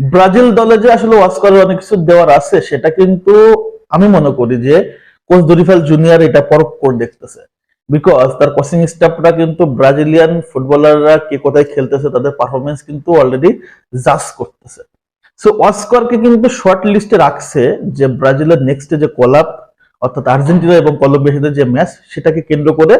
Brazil দলে যে আসলে ওয়াস্কারের অনেক কিছু দেওয়ার আছে, সেটা কিন্তু আমি মনে করি যে কোচ দরিফাল জুনিয়র এটা পরখ করে দেখতেছে। বিকজ তার কোচিং স্টাফরা কিন্তু ব্রাজিলিয়ান ফুটবলাররা কে কোথায় খেলতেছে, তাদের পারফরমেন্স কিন্তু অলরেডি জাজ করতেছে। সো অস্কারকে কিন্তু শর্ট লিস্টে রাখছে যে ব্রাজিলের নেক্সটে যে কলাপ অর্থাৎ আর্জেন্টিনা এবং কলম্বিয়ার সাথে যে ম্যাচ সেটাকে কেন্দ্র করে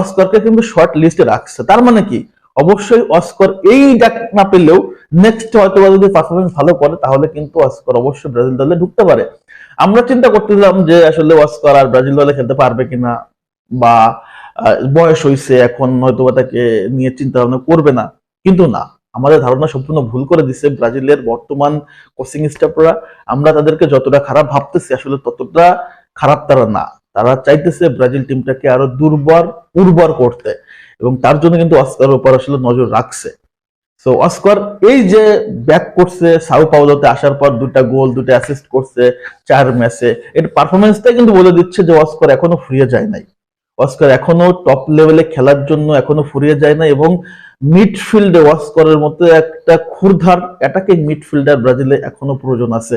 অস্কারকে কিন্তু শর্ট লিস্টে রাখছে। তার মানে কি? অবশ্যই অস্কর এই ডাক না পেলেও নেক্সট হয়তো যদি পারফরমেন্স ভালো করে, তাহলে কিন্তু অস্কর অবশ্যই ব্রাজিল দলে ঢুকতে পারে। আমরা চিন্তা করতেছিলাম যে আসলে অস্কর আর ব্রাজিল দলে খেলতে পারবে কিনা বা বয়স হয়েছে এখন হয়তো তাকে নিয়ে চিন্তা ভাবনা করবে না। কিন্তু না, আমাদের ধারণা সম্পূর্ণ ভুল করে দিচ্ছে ব্রাজিলের বর্তমান কোচিং স্টাফরা আমরা তাদেরকে যতটা খারাপ ভাবতেছি, আসলে ততটা খারাপ তারা না। তারা চাইতেছে ব্রাজিল টিমটাকে আরও দুর্বল, উর্বর করতে। এবং তার জন্য কিন্তু অস্কার উপর আসলে নজর রাখছে। তো অস্কার এই যে ব্যাক করছে সাউ পাওলোতে আসার পর দুটা গোল, দুটো অ্যাসিস্ট করছে চার ম্যাচে, এর পারফরমেন্সটাই কিন্তু বলে দিচ্ছে যে অস্কার এখনও ফুরিয়ে যায় নাই। অস্কার এখনও টপ লেভেলে খেলার জন্য এখনও ফুরিয়ে যায় না এবং মিডফিল্ডে অস্কারের মতো একটা ক্ষুরধার অ্যাটাকিং মিডফিল্ডার ব্রাজিলে এখনও প্রয়োজন আছে।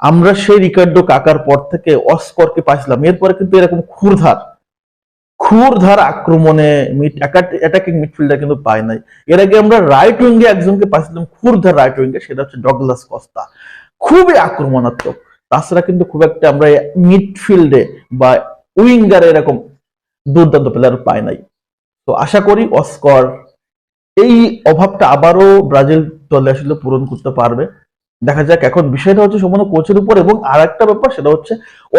আমরা সেই রিকার্ডো কাকার পর থেকে অস্করকে পাইছিলাম। এরপরে কিন্তু এরকম ক্ষুরধার ক্ষুরধার আক্রমণে অ্যাটাকিং মিডফিল্ডার কিন্তু পাই নাই। এর আগে আমরা রাইট উইঙ্গে একজনকে পাইছিলাম, ক্ষুরধার রাইট উইঙ্গে সেটা হচ্ছে ডগলাস কস্তা। খুবই আক্রমণাত্মক। তাছাড়া কিন্তু খুব একটা আমরা মিডফিল্ডে বা উইঙ্গারে এরকম দুর্দান্ত প্লেয়ার পাই নাই। তো আশা করি অস্কর এই অভাবটা আবারও ব্রাজিল দলে আসলে পূরণ করতে পারবে। দেখা যাক, এখন বিষয়টা হচ্ছে সম্পূর্ণ কোচের উপর এবং আর একটা ব্যাপার, সেটা হচ্ছে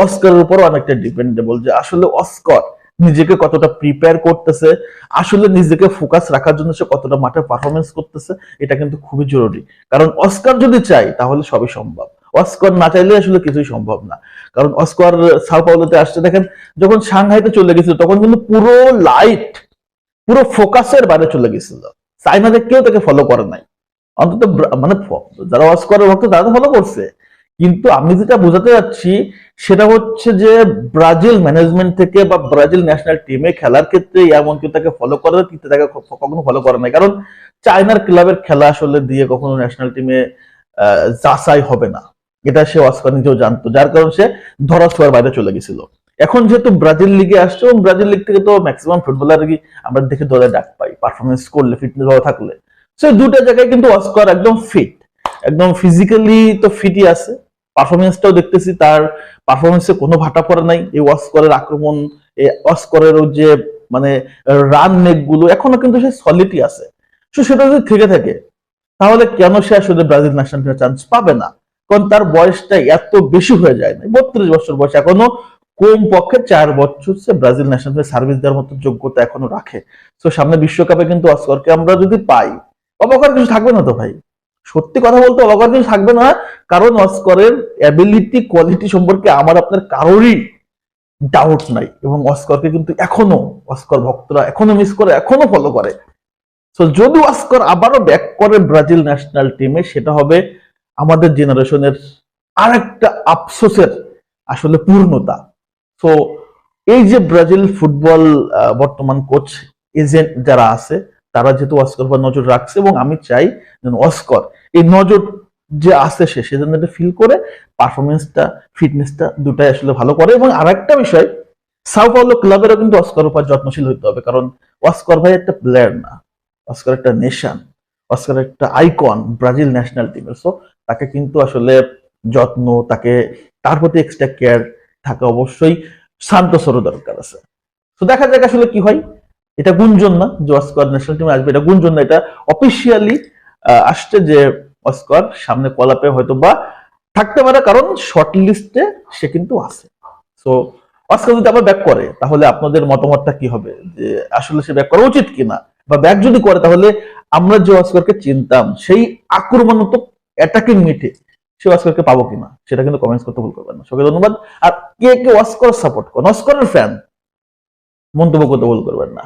অস্কারের উপরও অনেকটা ডিপেন্ডেবল যে আসলে অস্কর নিজেকে কতটা প্রিপেয়ার করতেছে, আসলে নিজেকে ফোকাস রাখার জন্য সে কতটা মাঠে পারফরমেন্স করতেছে, এটা কিন্তু খুবই জরুরি। কারণ অস্কার যদি চাই, তাহলে সবই সম্ভব। অস্কর না চাইলে আসলে কিছুই সম্ভব না। কারণ অস্কর সাউ পাউলোতে আসছে, দেখেন, যখন সাংহাইতে চলে গেছিল, তখন কিন্তু পুরো লাইট পুরো ফোকাসের বাইরে চলে গেছিল। চাইনাতে কেউ তাকে ফলো করে নাই। অন্তত মানে যারা অস্করের ভক্ত, তারা তো ফলো করছে। কিন্তু আমি যেটা বোঝাতে যাচ্ছি, সেটা হচ্ছে যে ব্রাজিল ম্যানেজমেন্ট থেকে বা ব্রাজিল ন্যাশনাল টিমে খেলার ক্ষেত্রে এমনকি তাকে ফলো করে, কিন্তু তাকে কখনো ফলো করে নাই। কারণ চায়নার ক্লাবের খেলা আসলে দিয়ে কখনো ন্যাশনাল টিমে যাচাই হবে না। এটা সে অস্কার নিজেও জানতো। যার কারণে সে ধরা ছোঁয়ার বাইরে চলে গেছিল। এখন যেহেতু ব্রাজিল লিগে আসছে, এবং ব্রাজিল লিগ থেকে তো ম্যাক্সিমাম ফুটবলার আমরা দেখে দলে ডাক পাই। পারফরমেন্স করলে ফিটনেস ভালো থাকলে। সো দুটো জায়গায় কিন্তু অস্কার একদম ফিট একদম ফিজিক্যালি তো ফিটই আছে। পারফরমেন্সটাও দেখতেছি, তার পারফরমেন্সে কোনো ভাটা পড়ে নাই। এই অস্করের আক্রমণ এই অস্করের যে মানে রান নেকগুলো এখনও কিন্তু সে সলিডই আছে। তো সেটা যদি থেকে থাকে, তাহলে কেন সে আসলে ব্রাজিল ন্যাশনাল টিমে চান্স পাবে না? কারণ তার বয়সটা এত বেশি হয়ে যায় না বত্রিশ বছর বয়স, এখনও কম পক্ষে চার বছর সে ব্রাজিল ন্যাশনাল সার্ভিস দেওয়ার মতো যোগ্যতা এখনও রাখে। তো সামনে বিশ্বকাপে কিন্তু অস্করকে আমরা যদি পাই অবাকার কিছু থাকবে না তো ভাই। সত্যি কথা বলতে অবাকার কিছু থাকবে না, কারণ অস্করের অ্যাবিলিটি কোয়ালিটি সম্পর্কে আমার আপনার কারোরই ডাউট নাই এবং অস্করকে কিন্তু এখনও অস্কর ভক্তরা এখনও মিস করে, এখনও ফলো করে। তো যদি অস্কর আবারও ব্যাক করে ব্রাজিল ন্যাশনাল টিমে সেটা হবে আমাদের জেনারেশনের আর একটা আফসোসের আসলে পূর্ণতা। তো এই যে ব্রাজিল ফুটবল বর্তমান কোচ এজেন্ট যারা আছে তারা যেহেতু অস্কর বা নজর রাখছে এবং আমি চাই যেন অস্কর এই নজর যে আছে সে সেজন্য এটা ফিল করে পারফরমেন্সটা ফিটনেসটা দুটাই আসলে ভালো করে। এবং আরেকটা বিষয় সাউ পাওলো ক্লাবেরও কিন্তু অস্কর উপর যত্নশীল হতে হবে, কারণ অস্কর ভাই একটা প্লেয়ার না। অস্কর একটা নেশন অস্কর একটা আইকন ব্রাজিল ন্যাশনাল টিমের সো তাকে কিন্তু আসলে যত্ন, তাকে, তার প্রতি এক্সট্রা কেয়ার থাকা অবশ্যই শান্ত সরো দরকার আছে। তো দেখা যাক আসলে কি হয়। এটা গুঞ্জন না যে অস্কর ন্যাশনাল টিমে আসবে, এটা গুঞ্জন না, এটা অফিসিয়ালি আসছে যে অস্কর সামনে কলাপে হয়তো বা থাকতে পারে, কারণ শর্ট লিস্টে সে কিন্তু আছে। সো অস্কর যদি আবার ব্যাক করে, তাহলে আপনাদের মতামতটা কি হবে? যে আসলে সে ব্যাক করা উচিত কিনা? বা ব্যাক যদি করে, তাহলে আমরা যে অস্করকে চিনতাম, সেই আক্রমণাত্মক অ্যাটাকিং মিটে সে অস্করকে পাবো কিনা? সেটা কিন্তু কমেন্টস করতে ভুল করবেন না। সবাই ধন্যবাদ। আর কে কে অস্কর সাপোর্ট করেন? অস্করের ফ্যান মন্তব্য করতে ভুল করবেন না।